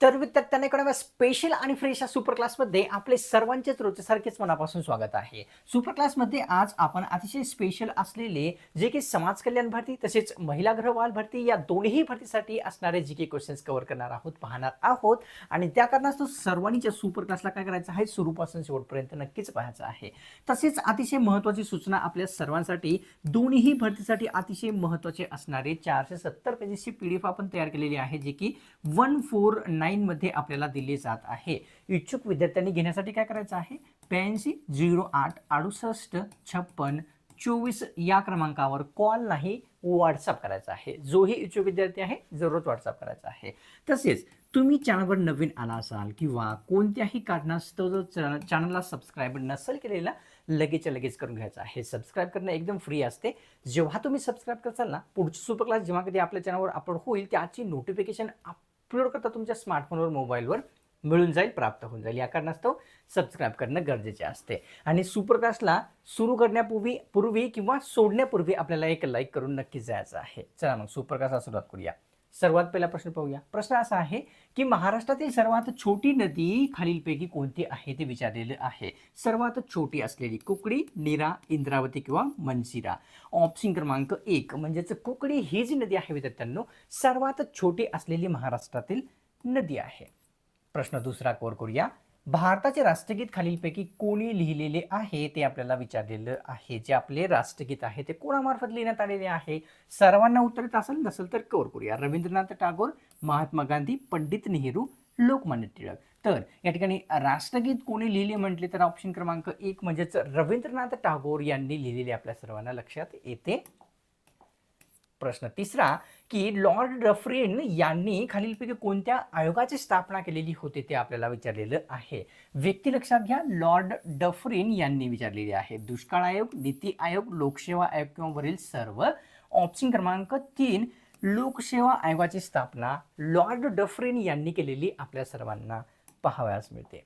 तर विद्यार्थ्यांना एकोणव्या स्पेशल आणि फ्रेश या सुपर क्लासमध्ये आपले सर्वांचेच रोजसारखेच मनापासून स्वागत आहे. सुपर क्लासमध्ये आज आपण अतिशय स्पेशल असलेले जे की समाज कल्याण भरती तसेच महिला गृहवाल भरती या दोन्ही भरतीसाठी असणारे जे के क्वेश्चन्स कव्हर करणार आहोत पाहणार आहोत. आणि त्या कारणास्तव सर्वांच्या सुपर क्लासला काय करायचं आहे? सुरूपासून शेवटपर्यंत नक्कीच पाहायचं आहे. तसेच अतिशय महत्त्वाची सूचना आपल्या सर्वांसाठी दोन्ही भरतीसाठी अतिशय महत्त्वाचे असणारे चारशे सत्तर पेजेसची पी डी एफ आपण तयार केलेली आहे जे की वन फोर नाईन नाईनमध्ये आपल्याला दिली जात आहे. इच्छुक विद्यार्थ्यांनी घेण्यासाठी काय करायचं आहे? ब्याऐंशी झिरो आठ अडुसष्ट छप्पन चोवीस या क्रमांकावर कॉल नाही व्हॉट्सअप करायचा आहे. जोही इच्छुक विद्यार्थी आहे जरूरच व्हॉट्सअप करायचा आहे. तसेच तुम्ही चॅनलवर नवीन आला असाल किंवा कोणत्याही कारणास्तव जर चॅन- चॅनलला सबस्क्राईब नसेल केलेला लगेचच्या लगेच करून घ्यायचं आहे. सबस्क्राईब करणं एकदम फ्री असते. जेव्हा तुम्ही सबस्क्राईब करसाल ना पुढची सुपर क्लास जेव्हा कधी आपल्या चॅनलवर अपलोड होईल त्याची नोटिफिकेशन अपलोड करता तुमच्या स्मार्टफोनवर मोबाईलवर मिळून जाईल प्राप्त होऊन जाईल. या कारणास्तव सबस्क्राईब करणं गरजेचे असते. आणि सुप्रकाशला सुरू करण्यापूर्वी पूर्वी किंवा सोडण्यापूर्वी आपल्याला एक लाईक करून नक्की जायचं आहे. चला मग सुप्रकाशला सुरुवात करूया. सर्वात पहिला प्रश्न पाहूया. प्रश्न असा आहे की महाराष्ट्रातील सर्वात छोटी नदी खालीलपैकी कोणती आहे ते विचारलेले आहे. सर्वात छोटी असलेली कुकडी नीरा इंद्रावती किंवा मनसिरा ऑप्शन क्रमांक एक म्हणजेच कुकडी ही जी नदी आहे विद्यार्थ्यांनो सर्वात छोटी असलेली महाराष्ट्रातील नदी आहे. प्रश्न दुसरा कोर करूया. भारताचे राष्ट्रगीत खालीलपैकी कोणी लिहिलेले आहे ते आपल्याला विचारलेलं आहे. जे आपले राष्ट्रगीत आहे ते कोणामार्फत लिहिण्यात आलेले आहे? सर्वांना उत्तर येत असेल नसेल तर कवर करूया. रवींद्रनाथ टागोर महात्मा गांधी पंडित नेहरू लोकमान्य टिळक. तर या ठिकाणी राष्ट्रगीत कोणी लिहिले म्हटले तर ऑप्शन क्रमांक एक म्हणजेच रवींद्रनाथ टागोर यांनी लिहिलेले आपल्या सर्वांना लक्षात येते. प्रश्न. तिसरा की लॉर्ड डफरिन यांनी खालीलपैकी कोणत्या आयोगाची स्थापना केलेली होती ते आपल्याला विचारलेलं आहे. व्यक्ती लक्षात घ्या लॉर्ड डफरिन यांनी विचारलेली आहे. दुष्काळ आयोग नीती आयोग लोकसेवा आयोग किंवा वरील सर्व ऑप्शन क्रमांक तीन लोकसेवा आयोगाची स्थापना लॉर्ड डफरिन यांनी केलेली आपल्या सर्वांना पाहावयास मिळते.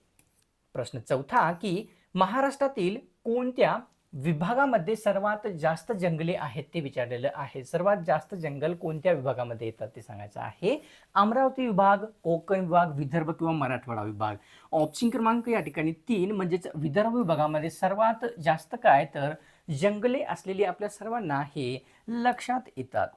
प्रश्न चौथा की महाराष्ट्रातील कोणत्या विभागामध्ये सर्वात जास्त जंगले आहेत ते विचारलेलं आहे. सर्वात जास्त जंगल कोणत्या विभागामध्ये येतात ते सांगायचं आहे? अमरावती विभाग कोकण विभाग विदर्भ किंवा मराठवाडा विभाग. ऑप्शन क्रमांक या ठिकाणी तीन म्हणजेच विदर्भ विभागामध्ये सर्वात जास्त काय तर जंगले असलेली आपल्या सर्वांना हे लक्षात येतात.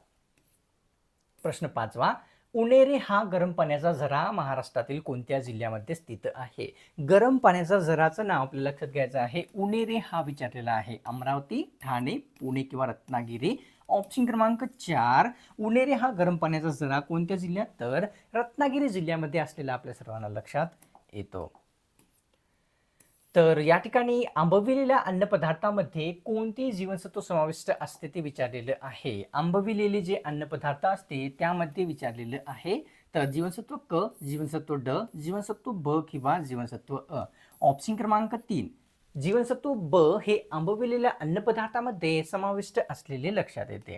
प्रश्न पाचवा उणेरे हा गरम पाण्याचा झरा महाराष्ट्रातील कोणत्या जिल्ह्यामध्ये स्थित आहे? गरम पाण्याचा झराचं नाव आपल्याला लक्षात घ्यायचं आहे. उणेरे हा विचारलेला आहे. अमरावती ठाणे पुणे किंवा रत्नागिरी. ऑप्शन क्रमांक चार. उणेरे हा गरम पाण्याचा झरा कोणत्या जिल्ह्यात? तर रत्नागिरी जिल्ह्यामध्ये असलेला आपल्या सर्वांना लक्षात येतो. तर या ठिकाणी आंबविलेल्या अन्नपदार्थामध्ये कोणते जीवनसत्व समाविष्ट असते ते विचारलेलं आहे. आंबविलेले जे अन्नपदार्थ असते त्यामध्ये विचारलेलं आहे. तर जीवनसत्व क जीवनसत्व ड जीवनसत्व ब किंवा जीवनसत्व अ. ऑप्शन क्रमांक तीन. जीवनसत्व ब हे आंबविलेल्या अन्नपदार्थामध्ये समाविष्ट असलेले लक्षात येते.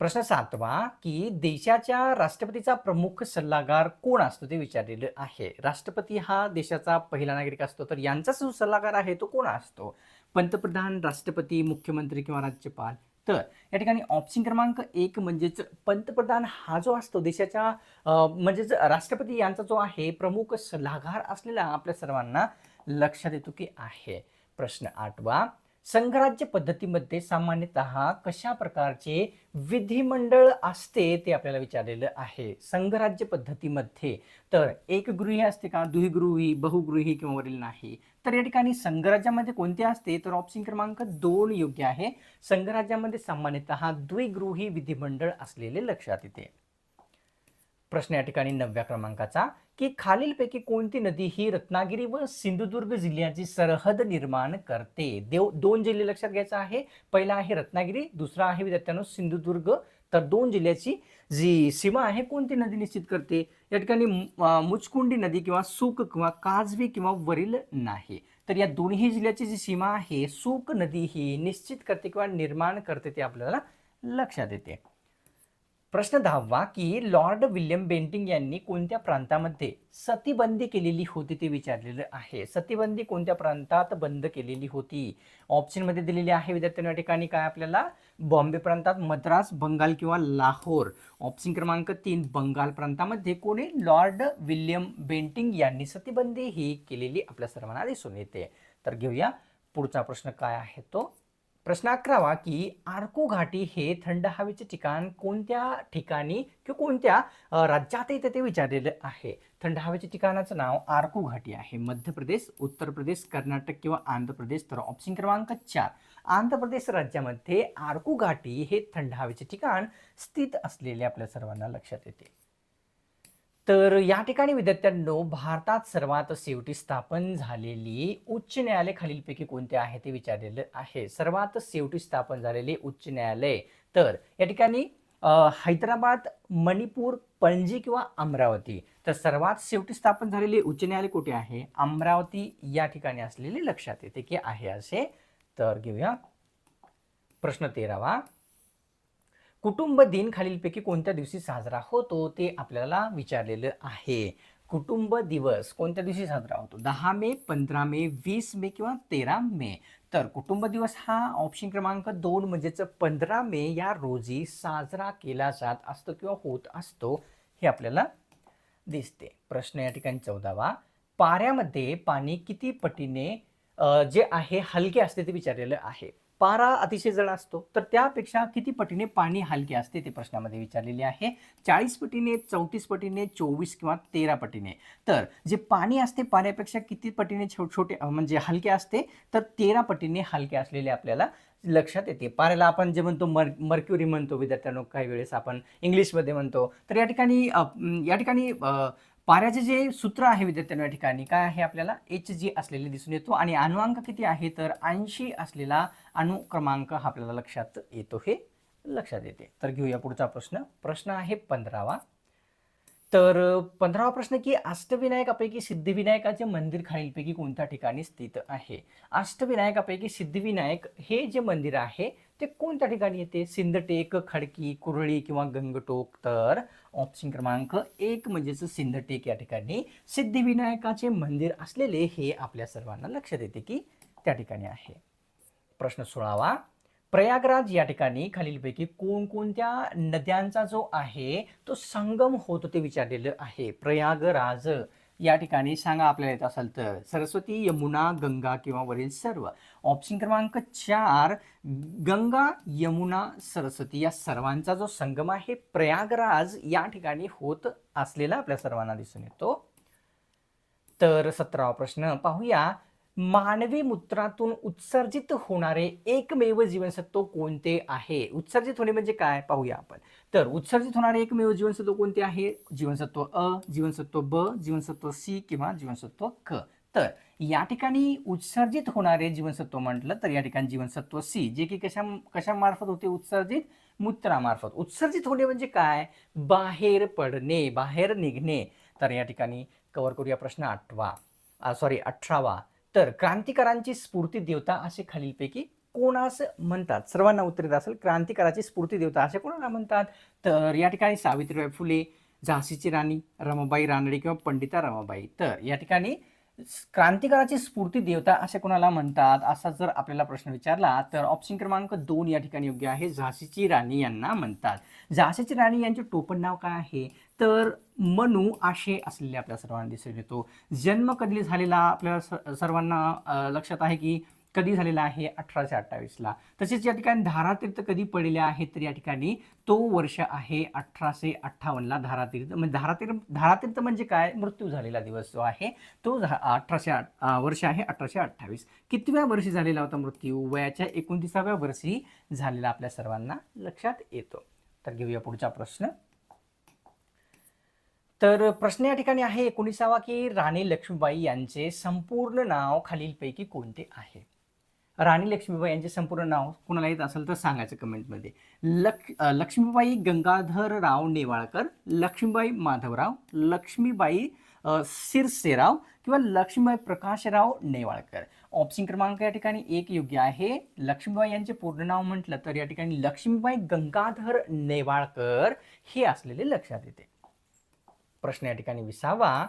प्रश्न सातवा की देशाच्या राष्ट्रपतीचा प्रमुख सल्लागार कोण असतो ते विचारलेलं आहे. राष्ट्रपती हा देशाचा पहिला नागरिक असतो तर यांचा जो सल्लागार आहे तो कोण असतो? पंतप्रधान राष्ट्रपती मुख्यमंत्री किंवा राज्यपाल? तर या ठिकाणी ऑप्शन क्रमांक एक म्हणजेच पंतप्रधान हा जो असतो देशाच्या म्हणजेच राष्ट्रपती यांचा जो आहे प्रमुख सल्लागार असलेला आपल्या सर्वांना लक्षात येतो की आहे. प्रश्न आठवा संघराज्य पद्धतीमध्ये सामान्यतः कशा प्रकारचे विधिमंडळ असते ते आपल्याला विचारलेलं आहे. संघराज्य पद्धतीमध्ये तर एकगृही असते का? द्विगृही बहुगृही किंवा वरील नाही? तर या ठिकाणी संघराज्यामध्ये कोणते असते? तर ऑप्शन क्रमांक दोन योग्य आहे. संघराज्यामध्ये सामान्यतः द्विगृही विधिमंडळ असलेले लक्षात येते. प्रश्न या ठिकाणी नवव्या क्रमांकाचा की खालीलपैकी कोणती नदी ही रत्नागिरी व सिंधुदुर्ग जिल्ह्याची सरहद निर्माण करते? देव दोन जिल्हे लक्षात घ्यायचा आहे. पहिला आहे रत्नागिरी दुसरा आहे विद्यार्थ्यांनो सिंधुदुर्ग. तर दोन जिल्ह्याची जी सीमा आहे कोणती नदी निश्चित करते? या ठिकाणी मुचकुंडी नदी किंवा सुक किंवा काजवी किंवा वरील नाही. तर या दोन्ही जिल्ह्याची जी सीमा आहे सुक नदी ही निश्चित करते किंवा निर्माण करते ते आपल्याला लक्षात येते. प्रश्न दहावा की लॉर्ड विल्यम बेंटिंग यांनी कोणत्या प्रांतामध्ये सतीबंदी केलेली होती ते विचारलेलं आहे. सतीबंदी कोणत्या प्रांतात बंद केलेली होती? ऑप्शनमध्ये दिलेली आहे विद्यार्थ्यांना या ठिकाणी काय आपल्याला? बॉम्बे प्रांतात मद्रास बंगाल किंवा लाहोर. ऑप्शन क्रमांक तीन बंगाल प्रांतामध्ये कोणी? लॉर्ड विल्यम बेंटिंग यांनी सतीबंदी ही केलेली आपल्या सर्वांना दिसून येते. तर घेऊया पुढचा प्रश्न काय आहे तो? प्रश्न अकरावा की आरको घाटी हे थंड हवेचे ठिकाण कोणत्या ठिकाणी किंवा कोणत्या राज्यात येतं ते विचारलेलं आहे? थंड हवेच्या ठिकाणाचं नाव आरको घाटी आहे. मध्य प्रदेश उत्तर प्रदेश कर्नाटक किंवा आंध्र प्रदेश. तर ऑप्शन क्रमांक चार. आंध्र प्रदेश राज्यामध्ये आरको घाटी हे थंड हवेचे ठिकाण स्थित असलेले आपल्या सर्वांना लक्षात येते. तर या ठिकाणी विद्यार्थ्यांनो भारतात सर्वात शेवटी स्थापन झालेली उच्च न्यायालय खालीलपैकी कोणते आहे ते विचारलेलं आहे. सर्वात शेवटी स्थापन झालेले उच्च न्यायालय. तर या ठिकाणी हैदराबाद मणिपूर पणजी किंवा अमरावती. तर सर्वात शेवटी स्थापन झालेले उच्च न्यायालय कुठे आहे? अमरावती या ठिकाणी असलेले लक्षात येते की आहे असे. तर घेऊया. प्रश्न तेरावा. कुटुंब दिन खालीलपैकी कोणत्या दिवशी साजरा होतो ते आपल्याला विचारलेलं आहे. कुटुंब दिवस कोणत्या दिवशी साजरा होतो? दहा मे पंधरा मे वीस मे किंवा तेरा मे? तर कुटुंब दिवस हा ऑप्शन क्रमांक दोन म्हणजेच पंधरा मे या रोजी साजरा केला जात असतो किंवा होत असतो हे आपल्याला दिसते. प्रश्न या ठिकाणी चौदावा. पाऱ्यामध्ये पाणी किती पटीने जे आहे हलके असते ते विचारलेलं आहे. पारा अतिशय जड असतो. तर त्यापेक्षा किती पटीने पाणी हलके असते ते प्रश्नामध्ये विचारलेले आहे. चाळीस पटीने चौतीस पटीने चोवीस किंवा तेरा पटीने. तर जे पाणी असते पाण्यापेक्षा किती पटीने छो छोटे म्हणजे हलके असते तर तेरा पटीने हलके असलेले आपल्याला लक्षात येते. पाऱ्याला आपण जे म्हणतो मर मर्क्युरी म्हणतो विद्यार्थ्यांनो काही वेळेस आपण इंग्लिशमध्ये म्हणतो. तर या ठिकाणी या ठिकाणी पाऱ्याचे जे सूत्र आहे विद्यार्थ्यांना या ठिकाणी काय आहे आपल्याला? एच जी असलेले दिसून येतो आणि अणुअंक किती आहे? तर ऐंशी असलेला अणु क्रमांक हा आपल्याला लक्षात येतो हे लक्षात येते. तर घेऊया पुढचा प्रश्न. प्रश्न आहे पंधरावा. तर पंधरावा प्रश्न की अष्टविनायकापैकी सिद्धिविनायकाचे मंदिर खालीलपैकी कोणत्या ठिकाणी स्थित आहे? अष्टविनायकापैकी सिद्धिविनायक हे जे मंदिर आहे ते कोणत्या ठिकाणी येते? सिंदटेक खडकी कुरळी किंवा गंगटोक. तर ऑप्शन क्रमांक एक म्हणजेच सिंधटेक या ठिकाणी सिद्धिविनायकाचे मंदिर असलेले हे आपल्या सर्वांना लक्षात येते की त्या ठिकाणी आहे. प्रश्न सोळावा प्रयागराज या ठिकाणी खालीलपैकी कोणकोणत्या नद्यांचा जो आहे तो संगम होतो ते विचारलेलं आहे. प्रयागराज. या ठिकाणी सांगा आपल्याला येत असेल तर. सरस्वती यमुना गंगा किंवा वरील सर्व. ऑप्शन क्रमांक चार गंगा यमुना सरस्वती या सर्वांचा जो संगम आहे प्रयागराज या ठिकाणी होत असलेला आपल्या सर्वांना दिसून येतो. तर सतरावा प्रश्न पाहूया. मानवी मूत्रातून उत्सर्जित होणारे एकमेव जीवनसत्व कोणते आहे? उत्सर्जित होणे म्हणजे काय? पाहूया आपण. तर उत्सर्जित होणारे एकमेव जीवनसत्व कोणते आहे? जीवनसत्व अ जीवनसत्व ब जीवनसत्व सी किंवा जीवनसत्व क तर या ठिकाणी उत्सर्जित होणारे जीवनसत्व म्हटलं तर या ठिकाणी जीवनसत्व सी जे की कशा कशामार्फत होते? उत्सर्जित मूत्रामार्फत. उत्सर्जित होणे म्हणजे काय? बाहेर पडणे बाहेर निघणे. तर या ठिकाणी कव्हर करूया प्रश्न आठवा. सॉरी अठरावा. तर क्रांतिकारांची स्फूर्ती देवता असे खालीलपैकी कोणास म्हणतात? सर्वांना उत्तर देत असेल क्रांतिकाराची स्फूर्ती देवता असे कोणाला म्हणतात? तर या ठिकाणी सावित्रीबाई फुले झाशीची राणी रमाबाई रानडे किंवा पंडिता रमाबाई. तर या ठिकाणी क्रांतिकाराची स्फूर्ती देवता असे कोणाला म्हणतात? असा जर आपल्याला प्रश्न विचारला तर ऑप्शन क्रमांक दोन या ठिकाणी योग्य आहे. झाशीची राणी यांना म्हणतात. झाशीची राणी यांचे टोपण नाव काय आहे? तर मनू आशे असलेले आपल्या सर्वांना दिसून येतो. जन्म कधी झालेला आपल्या स- सर्वांना लक्षात आहे की कधी झालेला आहे? अठराशे अठ्ठावीसला तसेच या ठिकाणी धारातीर्थ कधी पडलेले आहेत तर या ठिकाणी तो वर्ष आहे अठराशे अठ्ठावन्नला धारातीर्थ म्हणजे धारातीर्थ धारातीर्थ म्हणजे काय? मृत्यू झालेला दिवस जो आहे तो झा- अठराशे आठ वर्ष आहे अठराशे अठ्ठावीस. कितव्या वर्षी झालेला होता मृत्यू? वयाच्या एकोणतीसाव्या वर्षी झालेला आपल्या सर्वांना लक्षात येतो. तर घेऊया पुढचा प्रश्न. तर प्रश्न या ठिकाणी आहे एकोणीसावा की राणी लक्ष्मीबाई यांचे संपूर्ण नाव खालीलपैकी कोणते आहे? राणी लक्ष्मीबाई यांचे संपूर्ण नाव कोणाला येत असेल तर सांगायचं कमेंटमध्ये. लक्ष लक्ष्मीबाई गंगाधरराव नेवाळकर लक्ष्मीबाई माधवराव लक्ष्मीबाई सिरसेराव किंवा लक्ष्मीबाई प्रकाशराव नेवाळकर. ऑप्शन क्रमांक या ठिकाणी एक योग्य आहे. लक्ष्मीबाई यांचे पूर्ण नाव म्हटलं तर या ठिकाणी लक्ष्मीबाई गंगाधर नेवाळकर हे असलेले लक्षात येते. प्रश्न या ठिकाणी विसावा.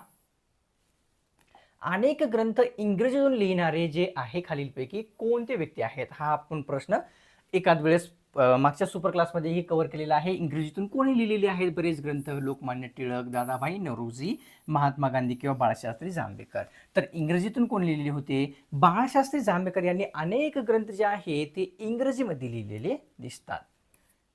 अनेक ग्रंथ इंग्रजीतून लिहिणारे जे आहे खालीलपैकी कोणते व्यक्ती आहेत? हा आपण प्रश्न एकाच वेळेस मागच्या सुपर क्लासमध्येही कव्हर केलेला आहे. इंग्रजीतून कोणी लिहिलेले आहेत? बरेच ग्रंथ लोकमान्य टिळक दादाभाई नवरोजी महात्मा गांधी किंवा बाळशास्त्री जांभेकर. तर इंग्रजीतून कोण लिहिलेले होते? बाळशास्त्री जांभेकर यांनी अनेक ग्रंथ जे आहे ते इंग्रजीमध्ये लिहिलेले दिसतात.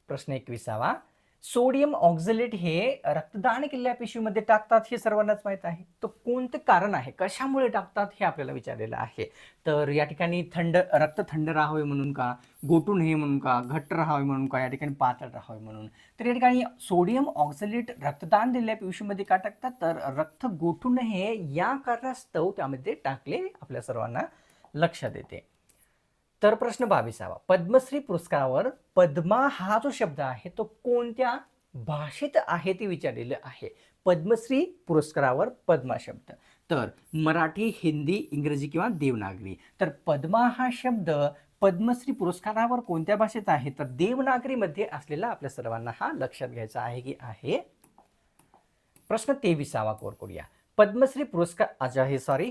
प्रश्न एकविसावा सोडियम ऑक्झलेट हे रक्तदान केलेल्या पिशवीमध्ये टाकतात हे सर्वांनाच माहीत आहे. तर कोणते कारण आहे? कशामुळे टाकतात हे आपल्याला विचारलेलं आहे? तर या ठिकाणी थंड रक्त थंड राहावे म्हणून का? गोटून हे म्हणून का? घट्ट राहावे म्हणून का? या ठिकाणी पातळ राहावे म्हणून. तर या ठिकाणी सोडियम ऑक्झलेट रक्तदान दिलेल्या पिशवीमध्ये का टाकतात? तर रक्त गोठून हे या कारणास्तव त्यामध्ये टाकले आपल्या सर्वांना लक्षात येते तर प्रश्न बावीसावा. पद्मश्री पुरस्कारावर पद्मा हा जो शब्द आहे तो कोणत्या भाषेत आहे ते विचारलेलं आहे? पद्मश्री पुरस्कारावर पद्मा शब्द. तर मराठी हिंदी इंग्रजी किंवा देवनागरी. तर पद्मा हा शब्द पद्मश्री पुरस्कारावर कोणत्या भाषेत आहे? तर देवनागरीमध्ये असलेला आपल्या सर्वांना हा लक्षात घ्यायचा आहे की आहे प्रश्न तेविसावा. कोर करूया. पद्मश्री पुरस्कार अच्छा हे सॉरी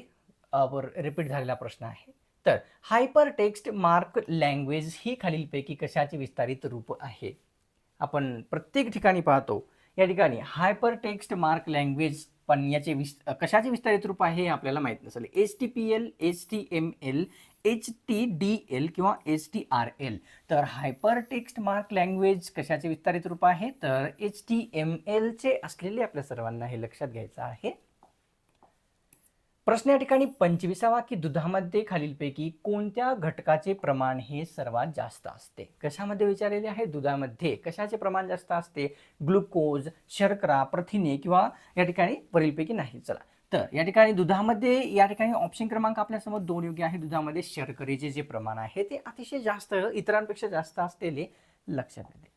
रिपीट झालेला प्रश्न आहे. तर हायपर टेक्स्ट मार्क लँग्वेज ही खालीलपैकी कशाचे विस्तारित रूप आहे? आपण प्रत्येक ठिकाणी पाहतो. या ठिकाणी हायपर टेक्स्ट मार्क लँग्वेज पण याचे विस कशाचे विस्तारित रूप आहे हे आपल्याला माहीत नसेल. H T P L H T M L H T D L किंवा एच टी आर एल. तर हायपर टेक्स्ट मार्क लँग्वेज कशाचे विस्तारित रूप आहे? तर एच टी एम एलचे असलेले आपल्या सर्वांना हे लक्षात घ्यायचं आहे. प्रश्न या ठिकाणी पंचवीसावा की दुधामध्ये खालीलपैकी कोणत्या घटकाचे प्रमाण हे सर्वात जास्त असते? कशामध्ये विचारलेले आहे? दुधामध्ये. कशाचे प्रमाण जास्त असते? ग्लुकोज शर्करा प्रथिने किंवा या ठिकाणी वरीलपैकी नाही. चला. तर या ठिकाणी दुधामध्ये या ठिकाणी ऑप्शन क्रमांक आपल्यासमोर दोन योग्य आहे. दुधामध्ये शर्करेचे जे प्रमाण आहे ते अतिशय जास्त इतरांपेक्षा जास्त असलेले लक्षात येते.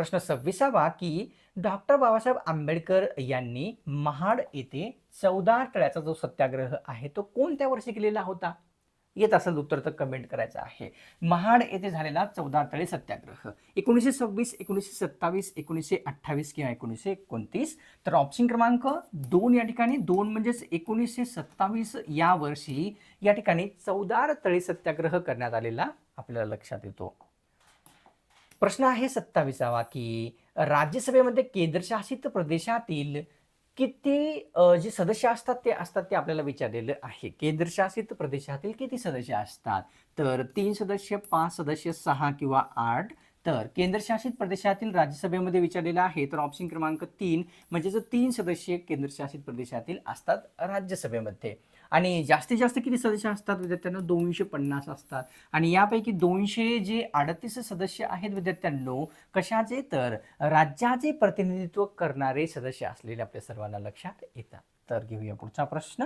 प्रश्न सव्वीसावा की डॉक्टर बाबासाहेब आंबेडकर यांनी महाड येथे चौदा तळ्याचा जो सत्याग्रह आहे तो कोणत्या वर्षी केलेला होता? येत असेल उत्तर तर कमेंट करायचं आहे. महाड येथे झालेला चौदा तळे सत्याग्रह. एकोणीसशे सव्वीस एकोणीसशे सत्तावीस एकोणीसशे अठ्ठावीस किंवा एकोणीसशे एकोणतीस. तर ऑप्शन क्रमांक दोन या ठिकाणी दोन म्हणजेच एकोणीसशे सत्तावीस या वर्षी या ठिकाणी चौदार तळे सत्याग्रह करण्यात आलेला आपल्याला लक्षात येतो. प्रश्न आहे सत्ताविसावा की राज्यसभेमध्ये केंद्रशासित प्रदेशातील किती जे सदस्य असतात ते असतात ते आपल्याला विचारलेलं आहे. केंद्रशासित प्रदेशातील किती सदस्य असतात? तर तीन सदस्य पाच सदस्य सहा किंवा आठ. तर केंद्रशासित प्रदेशातील राज्यसभेमध्ये विचारलेलं आहे तर ऑप्शन क्रमांक तीन म्हणजे जो तीन सदस्य केंद्रशासित प्रदेशातील असतात राज्यसभेमध्ये. आणि जास्तीत जास्त किती सदस्य असतात विद्यार्थ्यांना? दोनशे पन्नास असतात. आणि यापैकी दोनशे जे अडतीस सदस्य आहेत विद्यार्थ्यांनो कशाचे? तर राज्याचे प्रतिनिधित्व करणारे सदस्य असलेले आपल्या सर्वांना लक्षात येतात तर घेऊया पुढचा प्रश्न.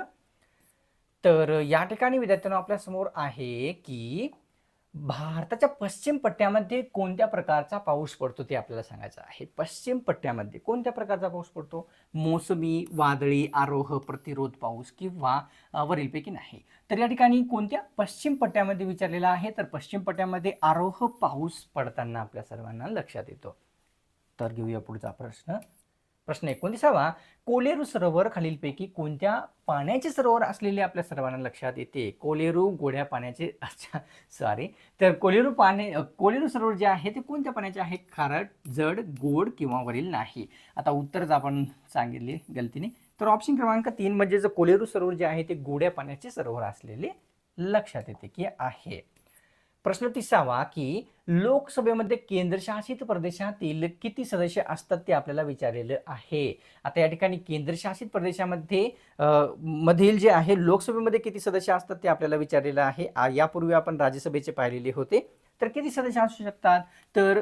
तर या ठिकाणी विद्यार्थ्यांना आपल्यासमोर आहे की भारताच्या पश्चिम पट्ट्यामध्ये कोणत्या प्रकारचा पाऊस पडतो ते आपल्याला सांगायचं आहे? पश्चिम पट्ट्यामध्ये कोणत्या प्रकारचा पाऊस पडतो? मोसमी वादळी आरोह प्रतिरोध पाऊस किंवा वरीलपैकी नाही. तर या ठिकाणी कोणत्या पश्चिम पट्ट्यामध्ये विचारलेला आहे? तर पश्चिम पट्ट्यामध्ये आरोह पाऊस पडताना आपल्या सर्वांना लक्षात येतो. तर घेऊया पुढचा प्रश्न. प्रश्न एकोणतीसावा कोलेरू सरोवर खालीलपैकी कोणत्या पाण्याचे सरोवर असलेले आपल्या सर्वांना लक्षात येते? कोलेरू गोड्या पाण्याचे अच्छा सॉरी तर कोलेरू पाणी कोलेरू सरोवर जे आहे ते कोणत्या पाण्याचे आहे? खारट जड गोड किंवा वरील नाही. आता उत्तरच आपण सांगितले गलतीने तर ऑप्शन क्रमांक तीन म्हणजे जे कोलेरू सरोवर जे आहे ते गोड्या पाण्याचे सरोवर असलेले लक्षात येते की आहे. प्रश्न तिसावा की लोकसभेमध्ये केंद्रशासित प्रदेशातील किती सदस्य असतात ते आपल्याला विचारलेलं आहे. आता या ठिकाणी केंद्रशासित प्रदेशामध्ये मधील जे आहे लोकसभेमध्ये किती सदस्य असतात ते आपल्याला विचारलेलं आहे. यापूर्वी आपण राज्यसभेचे पाहिलेले होते. तर किती सदस्य असू शकतात? तर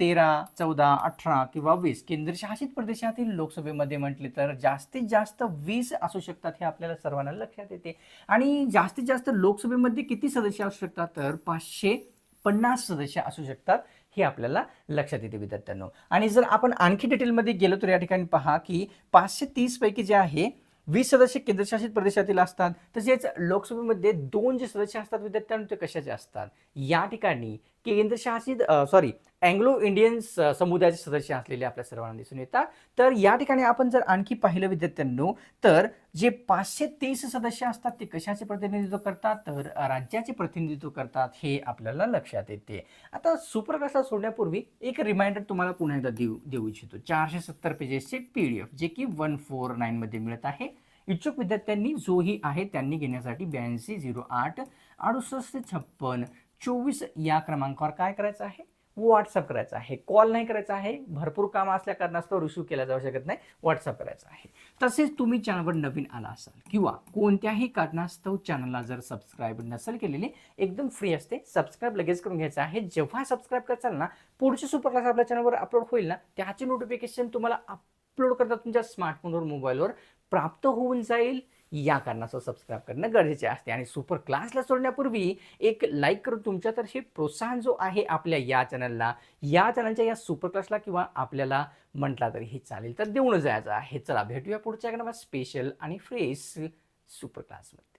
तेरा चौदा अठरा किंवा वीस. केंद्रशासित प्रदेशातील लोकसभेमध्ये म्हटले तर जास्तीत जास्त वीस असू शकतात हे आपल्याला सर्वांना लक्षात येते. आणि जास्तीत जास्त लोकसभेमध्ये किती सदस्य असू शकतात? तर पाचशे पन्नास सदस्य असू शकतात हे आपल्याला लक्षात येते विद्यार्थ्यांनो. आणि जर आपण आणखी डिटेलमध्ये गेलो तर या ठिकाणी पहा की पाचशे तीसपैकी जे आहे वीस सदस्य केंद्रशासित प्रदेशातील असतात. तसेच लोकसभेमध्ये दोन जे सदस्य असतात विद्यार्थ्यांना ते कशाचे असतात? या ठिकाणी केंद्रशासित सॉरी अँग्लो इंडियन समुदायाचे सदस्य असलेले आपल्या सर्वांना दिसून येतात. तर या ठिकाणी आपण जर आणखी पाहिलं विद्यार्थ्यांनो तर जे पाचशे तीस सदस्य असतात ते कशाचे प्रतिनिधित्व करतात? तर राज्याचे प्रतिनिधित्व करतात हे आपल्याला लक्षात येते. आता सुप्रकाशात सोडण्यापूर्वी एक रिमाइंडर तुम्हाला पुन्हा एकदा देऊ देऊ इच्छितो. चारशे सत्तर पेजेसचे पी डी एफ जे की वन फोर नाईनमध्ये मिळत आहे. इच्छुक विद्यार्थ्यांनी जोही आहे त्यांनी घेण्यासाठी ब्याऐंशी झिरो आठ अडुसष्ट छप्पन चोवीस या क्रमांकावर काय करायचं आहे? व्हॉट्सअप करायचं आहे. कॉल नाही करायचा आहे. भरपूर काम असल्या कारणास्तव रिसिव्ह केला जाऊ शकत नाही. व्हॉट्सअप करायचं आहे. तसेच तुम्ही चॅनलवर नवीन आला असाल किंवा कोणत्याही कारणास्तव चॅनलला जर सबस्क्राईब नसेल केलेले एकदम फ्री असते सबस्क्राईब लगेच करून घ्यायचं आहे. जेव्हा सबस्क्राईब करचाल ना पुढचे सुपर क्लास आपल्या चॅनलवर अपलोड होईल ना त्याचे नोटिफिकेशन तुम्हाला अपलोड करता तुमच्या स्मार्टफोनवर मोबाईलवर प्राप्त होऊन जाईल. या कारणास्तव सबस्क्राईब करणं गरजेचे असते. आणि सुपर क्लासला सोडण्यापूर्वी एक लाईक करून तुमच्यातर्फे प्रोत्साहन जो आहे आपल्या या चॅनलला या चॅनलच्या या सुपर क्लासला किंवा आपल्याला म्हटला तरी हे चालेल. तर देऊन जायचं आहे. चला भेटूया पुढच्या स्पेशल आणि फ्रेश सुपर क्लासमध्ये